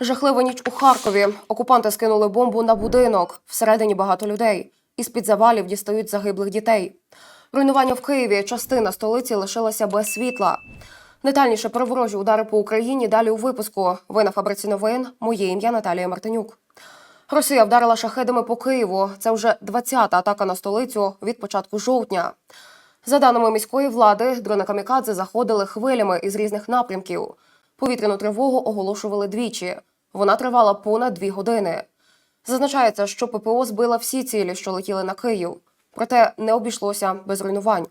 Жахлива ніч у Харкові. Окупанти скинули бомбу на будинок. Всередині багато людей. Із під завалів дістають загиблих дітей. Руйнування в Києві. Частина столиці лишилася без світла. Детальніше про ворожі удари по Україні далі у випуску. Ви на фабриці новин. Моє ім'я Наталія Мартинюк. Росія вдарила шахедами по Києву. Це вже 20-та атака на столицю від початку жовтня. За даними міської влади, дрони камікадзе заходили хвилями із різних напрямків. Повітряну тривогу оголошували двічі. Вона тривала понад дві години. Зазначається, що ППО збила всі цілі, що летіли на Київ. Проте не обійшлося без руйнувань.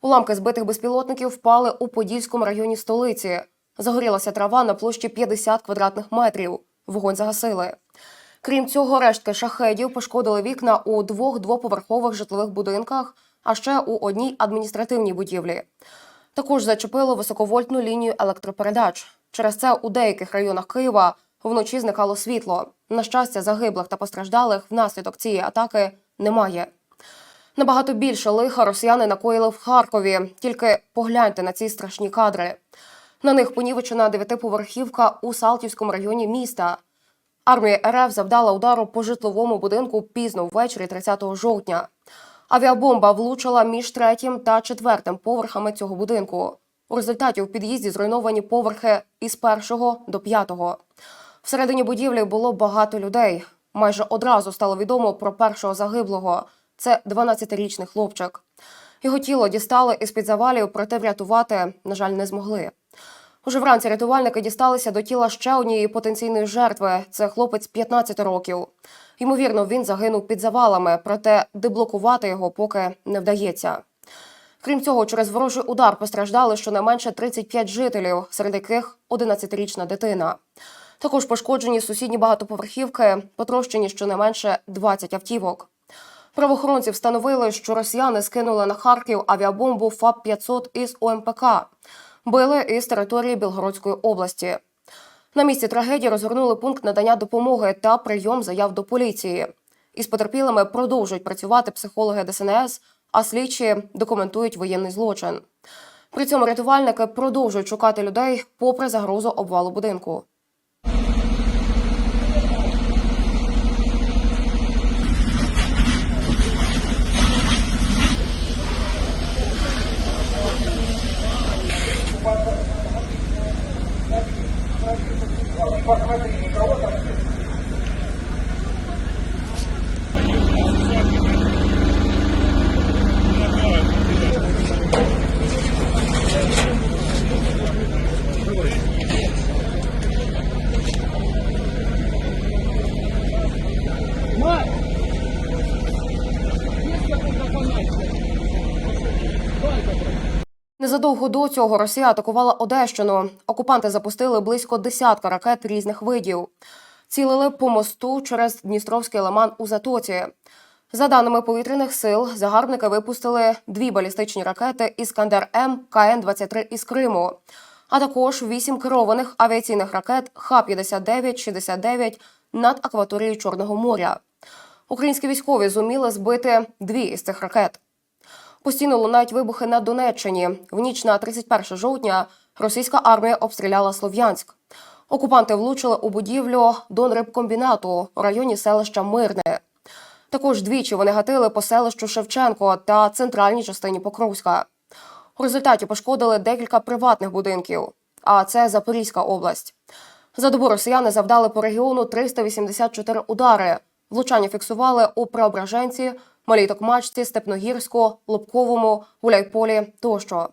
Уламки збитих безпілотників впали у Подільському районі столиці. Загорілася трава на площі 50 квадратних метрів. Вогонь загасили. Крім цього, рештки шахедів пошкодили вікна у двох двоповерхових житлових будинках, а ще у одній адміністративній будівлі. Також зачепило високовольтну лінію електропередач. Через це у деяких районах Києва вночі зникало світло. На щастя, загиблих та постраждалих внаслідок цієї атаки немає. Набагато більше лиха росіяни накоїли в Харкові. Тільки погляньте на ці страшні кадри. На них понівечена дев'ятиповерхівка у Салтівському районі міста. Армія РФ завдала удару по житловому будинку пізно ввечері 30 жовтня. Авіабомба влучила між третім та четвертим поверхами цього будинку. У результаті у під'їзді зруйновані поверхи із першого до п'ятого. Всередині будівлі було багато людей. Майже одразу стало відомо про першого загиблого. Це 12-річний хлопчик. Його тіло дістали із під завалів, проте врятувати, на жаль, не змогли. Уже вранці рятувальники дісталися до тіла ще однієї потенційної жертви. Це хлопець 15 років. Ймовірно, він загинув під завалами, проте деблокувати його поки не вдається. Крім цього, через ворожий удар постраждали щонайменше 35 жителів, серед яких 11-річна дитина. Також пошкоджені сусідні багатоповерхівки, потрощені щонайменше 20 автівок. Правоохоронці встановили, що росіяни скинули на Харків авіабомбу ФАП-500 із ОМПК. Били із території Білгородської області. На місці трагедії розгорнули пункт надання допомоги та прийом заяв до поліції. Із потерпілими продовжують працювати психологи ДСНС, а слідчі документують воєнний злочин. При цьому рятувальники продовжують шукати людей попри загрозу обвалу будинку. Незадовго до цього Росія атакувала Одещину. Окупанти запустили близько десятка ракет різних видів. Цілили по мосту через Дністровський лиман у Затоці. За даними повітряних сил, загарбники випустили дві балістичні ракети Іскандер М КН-23 із Криму, а також вісім керованих авіаційних ракет Х-59-69 над акваторією Чорного моря. Українські військові зуміли збити дві із цих ракет. Постійно лунають вибухи на Донеччині. В ніч на 31 жовтня російська армія обстріляла Слов'янськ. Окупанти влучили у будівлю Донрибкомбінату у районі селища Мирне. Також двічі вони гатили по селищу Шевченко та центральній частині Покровська. У результаті пошкодили декілька приватних будинків. А це Запорізька область. За добу росіяни завдали по регіону 384 удари. Влучання фіксували у Преображенці, Малій Токмачці, Степногірську, Лобковому, Гуляйполі тощо.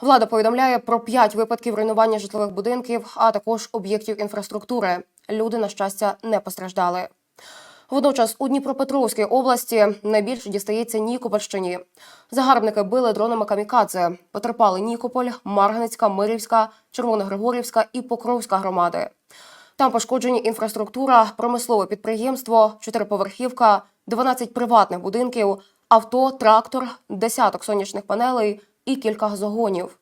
Влада повідомляє про п'ять випадків руйнування житлових будинків, а також об'єктів інфраструктури. Люди, на щастя, не постраждали. Водночас у Дніпропетровській області найбільше дістається Нікопольщині. Загарбники били дронами камікадзе. Потерпали Нікополь, Марганецька, Мирівська, Червоногригорівська і Покровська громади. Там пошкоджені інфраструктура, промислове підприємство, чотириповерхівка, 12 приватних будинків, авто, трактор, десяток сонячних панелей і кілька газогонів.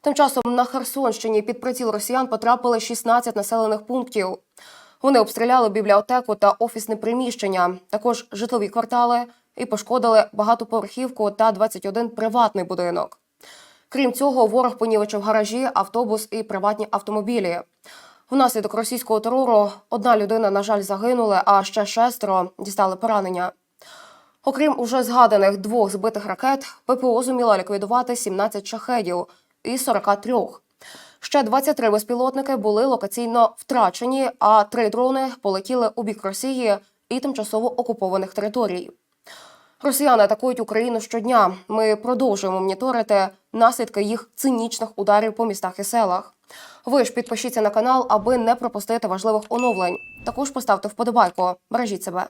Тим часом на Херсонщині під приціл росіян потрапили 16 населених пунктів. Вони обстріляли бібліотеку та офісне приміщення, також житлові квартали і пошкодили багатоповерхівку та 21 приватний будинок. Крім цього, ворог понівечив гаражі, автобус і приватні автомобілі. Внаслідок російського терору одна людина, на жаль, загинула, а ще шестеро дістали поранення. Окрім уже згаданих двох збитих ракет, ППО зуміла ліквідувати 17 шахедів із 43. Ще 23 безпілотники були локаційно втрачені, а три дрони полетіли у бік Росії і тимчасово окупованих територій. Росіяни атакують Україну щодня. Ми продовжуємо моніторити наслідки їх цинічних ударів по містах і селах. Ви ж підпишіться на канал, аби не пропустити важливих оновлень. Також поставте вподобайку. Бережіть себе.